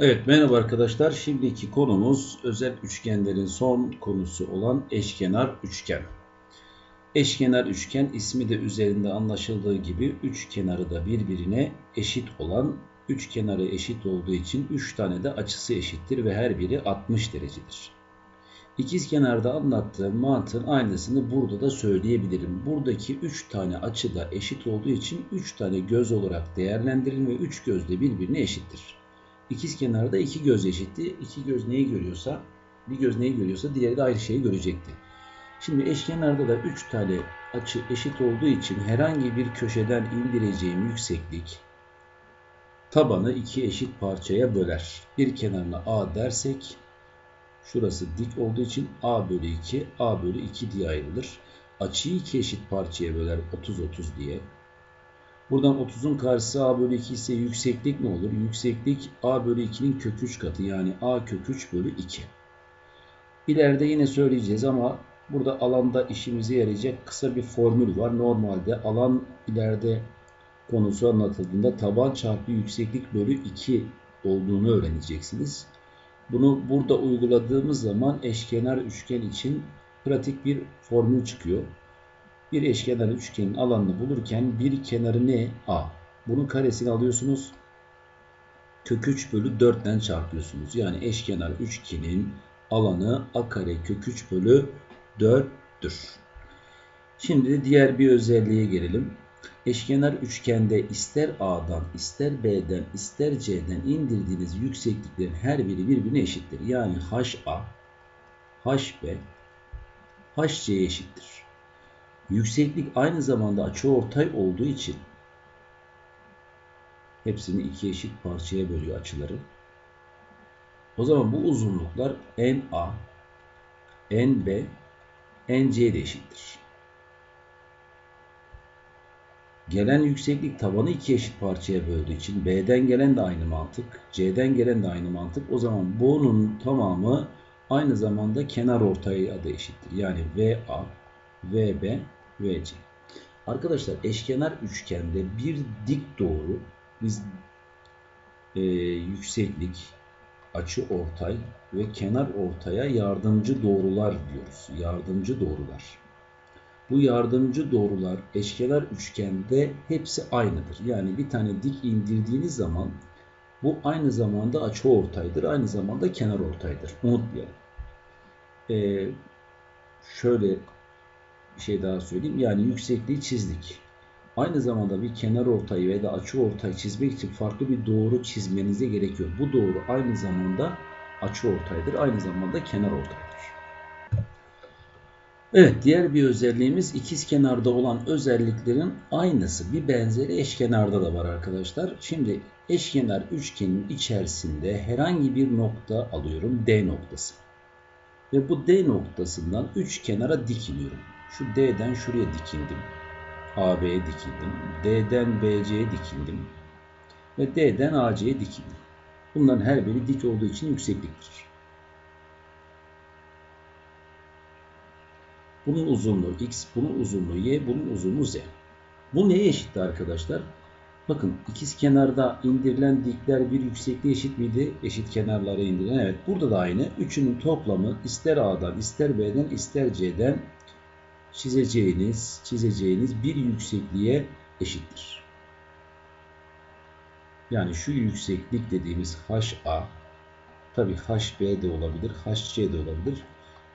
Evet merhaba arkadaşlar. Şimdiki konumuz özel üçgenlerin son konusu olan eşkenar üçgen. Eşkenar üçgen ismi de üzerinde anlaşıldığı gibi üç kenarı da birbirine eşit olan üç kenarı eşit olduğu için üç tane de açısı eşittir ve her biri 60 derecedir. İkiz kenarda anlattığım mantığın aynısını burada da söyleyebilirim. Buradaki 3 tane açı da eşit olduğu için 3 tane göz olarak değerlendirin ve 3 göz de birbirine eşittir. İkiz kenarda iki göz eşitti. İki göz neyi görüyorsa, bir göz neyi görüyorsa diğeri de aynı şeyi görecekti. Şimdi eşkenarda da 3 tane açı eşit olduğu için herhangi bir köşeden indireceğim yükseklik tabanı iki eşit parçaya böler. Bir kenarına A dersek şurası dik olduğu için A bölü 2, A bölü 2 diye ayrılır. Açıyı iki eşit parçaya böler 30 30 diye. Buradan 30'un karşısı a bölü 2 ise yükseklik ne olur? Yükseklik a bölü 2'nin kök 3 katı yani a kök 3 bölü 2. İleride yine söyleyeceğiz ama burada alanda işimize yarayacak kısa bir formül var. Normalde alan ileride konusu anlatıldığında taban çarpı yükseklik bölü 2 olduğunu öğreneceksiniz. Bunu burada uyguladığımız zaman eşkenar üçgen için pratik bir formül çıkıyor. Bir eşkenar üçgenin alanını bulurken bir kenarı ne? A. Bunun karesini alıyorsunuz. Kök 3 bölü 4'ten çarpıyorsunuz. Yani eşkenar üçgenin alanı A kare kök 3 bölü 4'tür. Şimdi de diğer bir özelliğe gelelim. Eşkenar üçgende ister A'dan, ister B'den, ister C'den indirdiğiniz yüksekliklerin her biri birbirine eşittir. Yani HA, HB, HC eşittir. Yükseklik aynı zamanda açıortay olduğu için hepsini iki eşit parçaya bölüyor açıları. O zaman bu uzunluklar NA, NB, NC de eşittir. Gelen yükseklik tabanı iki eşit parçaya böldüğü için B'den gelen de aynı mantık, C'den gelen de aynı mantık. O zaman bunun tamamı aynı zamanda kenar ortaya da eşittir. Yani VA, VB, VC. Arkadaşlar eşkenar üçgende bir dik doğru biz e, yükseklik, açı ortay ve kenar ortaya yardımcı doğrular diyoruz. Yardımcı doğrular. Bu yardımcı doğrular eşkenar üçgende hepsi aynıdır. Yani bir tane dik indirdiğiniz zaman bu aynı zamanda açı ortaydır. Aynı zamanda kenar ortaydır. Unutmayalım. Ee, şöyle şey daha söyleyeyim. Yani yüksekliği çizdik. Aynı zamanda bir kenar ortayı veya da açı ortayı çizmek için farklı bir doğru çizmenize gerekiyor. Bu doğru aynı zamanda açı ortaydır. Aynı zamanda kenar ortaydır. Evet diğer bir özelliğimiz ikiz kenarda olan özelliklerin aynısı. Bir benzeri eşkenarda da var arkadaşlar. Şimdi eşkenar üçgenin içerisinde herhangi bir nokta alıyorum. D noktası. Ve bu D noktasından üç kenara dikiliyorum. Şu D'den şuraya dikindim. AB'ye dikildim. D'den BC'ye dikildim. Ve D'den AC'ye dikildim. Bunların her biri dik olduğu için yüksekliktir. Bunun uzunluğu x, bunun uzunluğu y, bunun uzunluğu z. Bu neye eşitti arkadaşlar? Bakın ikiz kenarda indirilen dikler bir yüksekliğe eşit miydi? Eşit kenarlara indirilen. Evet burada da aynı. Üçünün toplamı ister A'dan, ister B'den, ister C'den çizeceğiniz, çizeceğiniz bir yüksekliğe eşittir. Yani şu yükseklik dediğimiz HA, tabi HB de olabilir, HC de olabilir.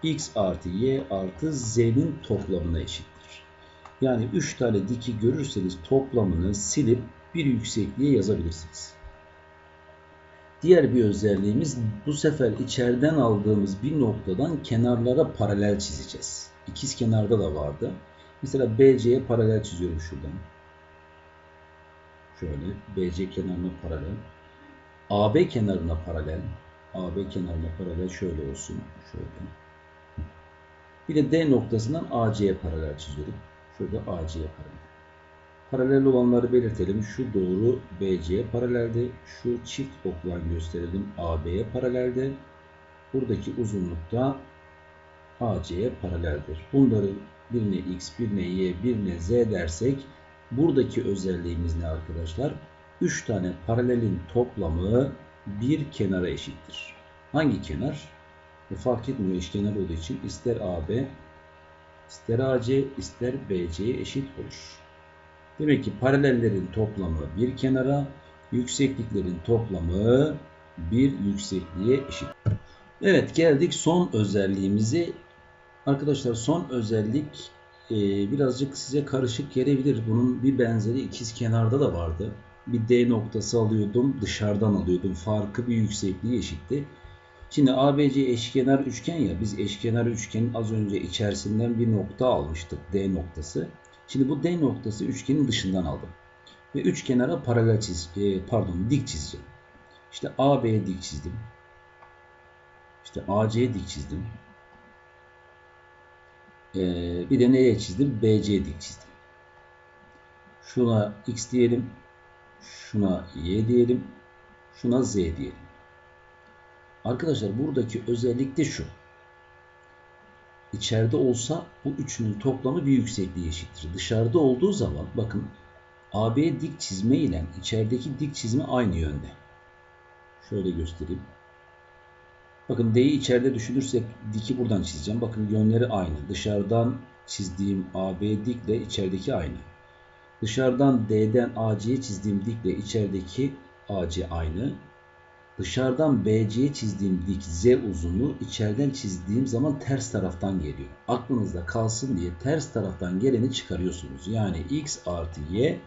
X artı Y artı Z'nin toplamına eşittir. Yani 3 tane diki görürseniz toplamını silip bir yüksekliğe yazabilirsiniz. Diğer bir özelliğimiz bu sefer içeriden aldığımız bir noktadan kenarlara paralel çizeceğiz. İkiz kenarda da vardı. Mesela BC'ye paralel çiziyorum şuradan. Şöyle BC kenarına paralel. AB kenarına paralel. AB kenarına paralel şöyle olsun. Şöyle. Bir de D noktasından AC'ye paralel çiziyorum. Şurada AC'ye paralel. Paralel olanları belirtelim. Şu doğru BC'ye paralelde. Şu çift oklan gösterelim. AB'ye paralelde. Buradaki uzunluk da AC'ye paraleldir. Bunları birine X, birine Y, birine Z dersek buradaki özelliğimiz ne arkadaşlar? 3 tane paralelin toplamı bir kenara eşittir. Hangi kenar? E, fark etmiyor eşkenar olduğu için ister AB, ister AC, ister BC'ye eşit olur. Demek ki paralellerin toplamı bir kenara, yüksekliklerin toplamı bir yüksekliğe eşit. Evet geldik son özelliğimize. Arkadaşlar son özellik e, birazcık size karışık gelebilir. Bunun bir benzeri ikiz kenarda da vardı. Bir D noktası alıyordum dışarıdan alıyordum. Farkı bir yüksekliği eşitti. Şimdi ABC eşkenar üçgen ya biz eşkenar üçgenin az önce içerisinden bir nokta almıştık D noktası. Şimdi bu D noktası üçgenin dışından aldım. Ve üç kenara paralel çiz, e, pardon dik çizeceğim. İşte AB'ye dik çizdim. İşte AC'ye dik çizdim. Ee, bir de neye çizdim? BC dik çizdim. Şuna X diyelim. Şuna Y diyelim. Şuna Z diyelim. Arkadaşlar buradaki özellik de şu. İçeride olsa bu üçünün toplamı bir yüksekliği eşittir. Dışarıda olduğu zaman bakın AB dik çizme ile içerideki dik çizme aynı yönde. Şöyle göstereyim. Bakın D'yi içeride düşünürsek diki buradan çizeceğim. Bakın yönleri aynı. Dışarıdan çizdiğim AB dikle içerideki aynı. Dışarıdan D'den AC'ye çizdiğim dikle içerideki AC aynı. Dışarıdan BC'ye çizdiğim dik Z uzunluğu içeriden çizdiğim zaman ters taraftan geliyor. Aklınızda kalsın diye ters taraftan geleni çıkarıyorsunuz. Yani X artı Y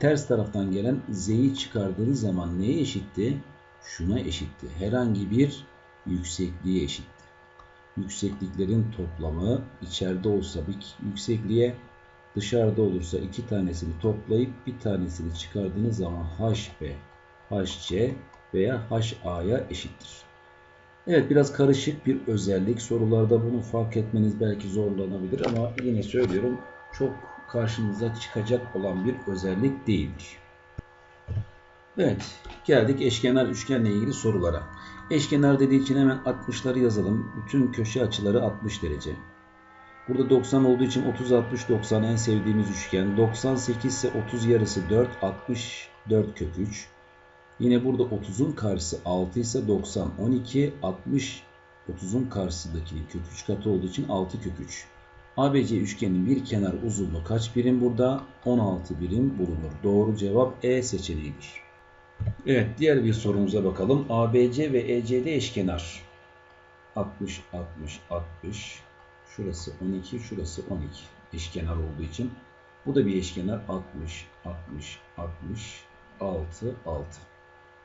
ters taraftan gelen Z'yi çıkardığınız zaman neye eşitti? Şuna eşitti. Herhangi bir yüksekliğe eşitti. Yüksekliklerin toplamı içeride olsa bir yüksekliğe dışarıda olursa iki tanesini toplayıp bir tanesini çıkardığınız zaman HB, HC veya HA'ya eşittir. Evet biraz karışık bir özellik. Sorularda bunu fark etmeniz belki zorlanabilir ama yine söylüyorum çok karşınıza çıkacak olan bir özellik değildir. Evet geldik eşkenar üçgenle ilgili sorulara. Eşkenar dediği için hemen 60'ları yazalım. Bütün köşe açıları 60 derece. Burada 90 olduğu için 30 60 90 en sevdiğimiz üçgen. 98 ise 30 yarısı 4 60 4 kök 3. Yine burada 30'un karşısı 6 ise 90 12 60 30'un karşısındakinin kök 3 katı olduğu için 6 kök 3. ABC üçgenin bir kenar uzunluğu kaç birim burada? 16 birim bulunur. Doğru cevap E seçeneğidir. Evet diğer bir sorumuza bakalım. ABC ve ECD eşkenar. 60 60 60 Şurası 12, şurası 12. Eşkenar olduğu için. Bu da bir eşkenar 60, 60, 60, 6, 6.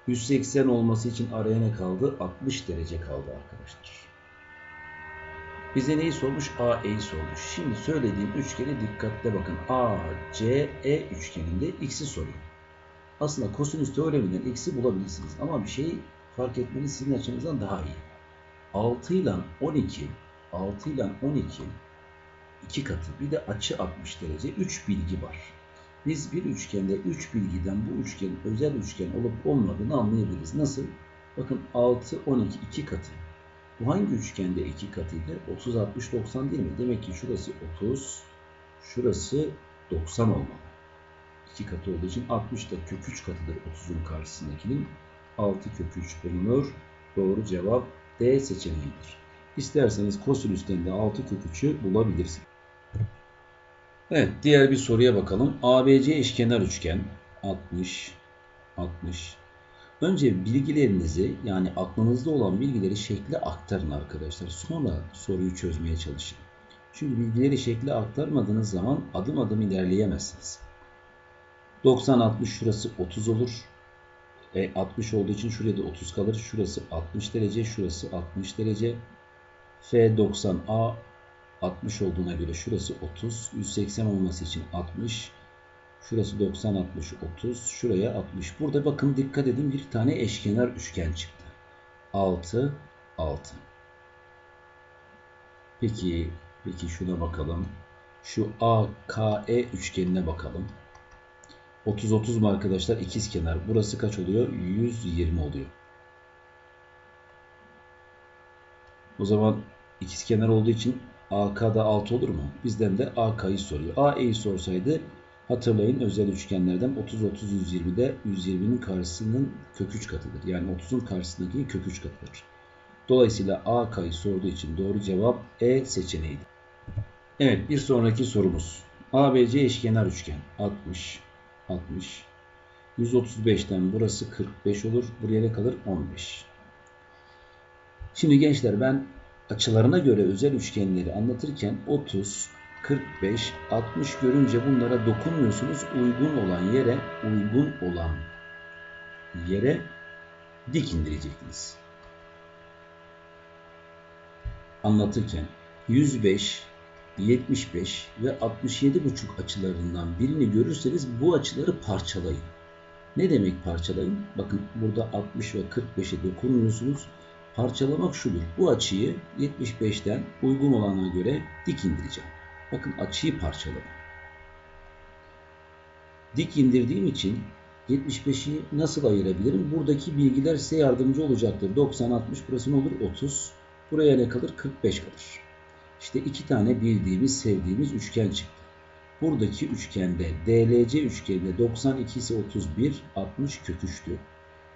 180 olması için araya ne kaldı? 60 derece kaldı arkadaşlar. Bize neyi sormuş? AE'yi sormuş. Şimdi söylediğim üçgene dikkatle bakın. ACE üçgeninde x'i soruyor. Aslında kosinüs teoreminden x'i bulabilirsiniz. Ama bir şeyi fark etmeniz sizin açınızdan daha iyi. 6 ile 12 6 ile 12 2 katı bir de açı 60 derece 3 bilgi var. Biz bir üçgende 3 bilgiden bu üçgenin özel üçgen olup olmadığını anlayabiliriz. Nasıl? Bakın 6 12 2 katı. Bu hangi üçgende 2 katıydı? 30 60 90 değil mi? Demek ki şurası 30 şurası 90 olmalı. 2 katı olduğu için 60 da kök 3 katıdır 30'un karşısındakinin. 6 kök 3 bulunur. Doğru cevap D seçeneğidir. İsterseniz kosinüsten de 6 kök 3'ü bulabilirsiniz. Evet diğer bir soruya bakalım. ABC eşkenar üçgen 60 60 Önce bilgilerinizi yani aklınızda olan bilgileri şekle aktarın arkadaşlar. Sonra soruyu çözmeye çalışın. Çünkü bilgileri şekle aktarmadığınız zaman adım adım ilerleyemezsiniz. 90 60 şurası 30 olur. E, 60 olduğu için şuraya da 30 kalır. Şurası 60 derece, şurası 60 derece. F90A 60 olduğuna göre şurası 30. 180 olması için 60. Şurası 90, 60, 30. Şuraya 60. Burada bakın dikkat edin bir tane eşkenar üçgen çıktı. 6, 6. Peki, peki şuna bakalım. Şu AKE üçgenine bakalım. 30, 30 mu arkadaşlar? İkiz kenar. Burası kaç oluyor? 120 oluyor. O zaman ikizkenar olduğu için AK'da 6 olur mu? Bizden de AK'yı soruyor. AE'yi sorsaydı Hatırlayın özel üçgenlerden 30 30 120'de 120'nin karşısının kök 3 katıdır. Yani 30'un karşısındaki kök 3 katıdır. Dolayısıyla A kayı sorduğu için doğru cevap E seçeneğidir. Evet bir sonraki sorumuz. ABC eşkenar üçgen 60 60 135'ten burası 45 olur. Buraya ne kalır? 15. Şimdi gençler ben açılarına göre özel üçgenleri anlatırken 30, 45, 60 görünce bunlara dokunmuyorsunuz. Uygun olan yere, uygun olan yere dik indireceksiniz. Anlatırken 105, 75 ve 67,5 açılarından birini görürseniz bu açıları parçalayın. Ne demek parçalayın? Bakın burada 60 ve 45'e dokunmuyorsunuz. Parçalamak şudur. Bu açıyı 75'ten uygun olana göre dik indireceğim. Bakın açıyı parçaladım. Dik indirdiğim için 75'i nasıl ayırabilirim? Buradaki bilgiler size yardımcı olacaktır. 90, 60 burası ne olur? 30. Buraya ne kalır? 45 kalır. İşte iki tane bildiğimiz, sevdiğimiz üçgen çıktı. Buradaki üçgende DLC üçgeninde 92 ise 31, 60 kök 3'tü.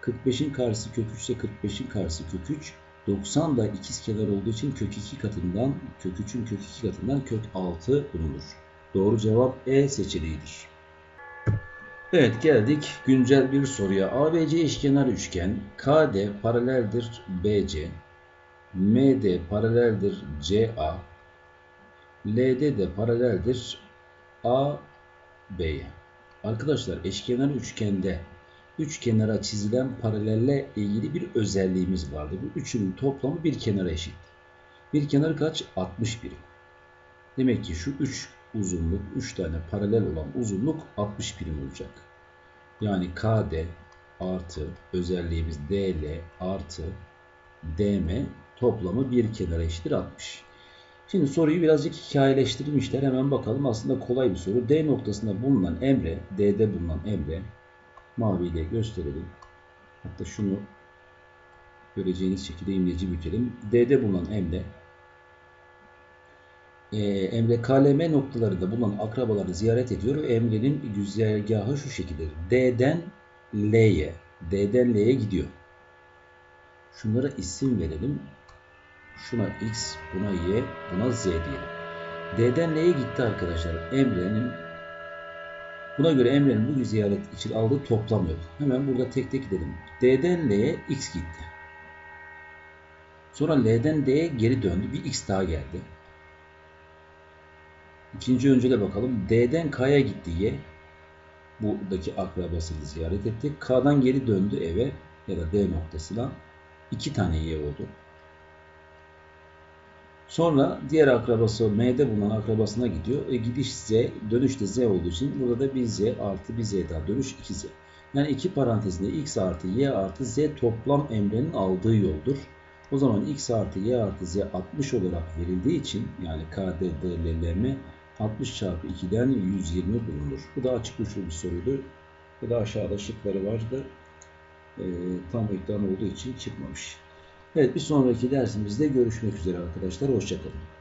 45'in karşısı kök 3 ise 45'in karşısı kök 3. 90 da ikizkenar olduğu için kök 2 katından, kök 3'ün kök 2 katından kök 6 bulunur. Doğru cevap E seçeneğidir. Evet geldik güncel bir soruya. ABC eşkenar üçgen KD paraleldir BC, MD paraleldir CA, LD de paraleldir AB'ye. Arkadaşlar eşkenar üçgende üç kenara çizilen paralelle ilgili bir özelliğimiz vardı. Bu üçünün toplamı bir kenara eşit. Bir kenar kaç? 60 birim. Demek ki şu üç uzunluk, üç tane paralel olan uzunluk 60 birim olacak. Yani KD artı özelliğimiz DL artı DM toplamı bir kenara eşittir 60. Şimdi soruyu birazcık hikayeleştirilmişler. Hemen bakalım. Aslında kolay bir soru. D noktasında bulunan Emre, D'de bulunan Emre maviyle gösterelim. Hatta şunu göreceğiniz şekilde imleci bükelim. D'de bulunan Emre e, Emre KLM noktalarında bulunan akrabaları ziyaret ediyor Emre'nin güzergahı şu şekilde. D'den L'ye, D'den L'ye gidiyor. Şunlara isim verelim. Şuna X, buna Y, buna Z diyelim. D'den L'ye gitti arkadaşlar. Emre'nin Buna göre Emre'nin bu ziyaret için aldığı toplam yok. Hemen burada tek tek gidelim. D'den L'ye X gitti. Sonra L'den D'ye geri döndü. Bir X daha geldi. İkinci öncele bakalım. D'den K'ya gitti Y. Buradaki akrabasını ziyaret etti. K'dan geri döndü eve ya da D noktasına. iki tane Y oldu. Sonra diğer akrabası M'de bulunan akrabasına gidiyor. E gidiş Z, dönüş de Z olduğu için burada da bir Z artı bir Z daha dönüş 2Z. Yani iki parantezinde X artı Y artı Z toplam emrenin aldığı yoldur. O zaman X artı Y artı Z 60 olarak verildiği için yani KDDLM 60 çarpı 2'den 120 bulunur. Bu da açık uçlu bir soruydu. Bu da aşağıda şıkları vardı. E, tam ekran olduğu için çıkmamış. Evet bir sonraki dersimizde görüşmek üzere arkadaşlar. Hoşçakalın.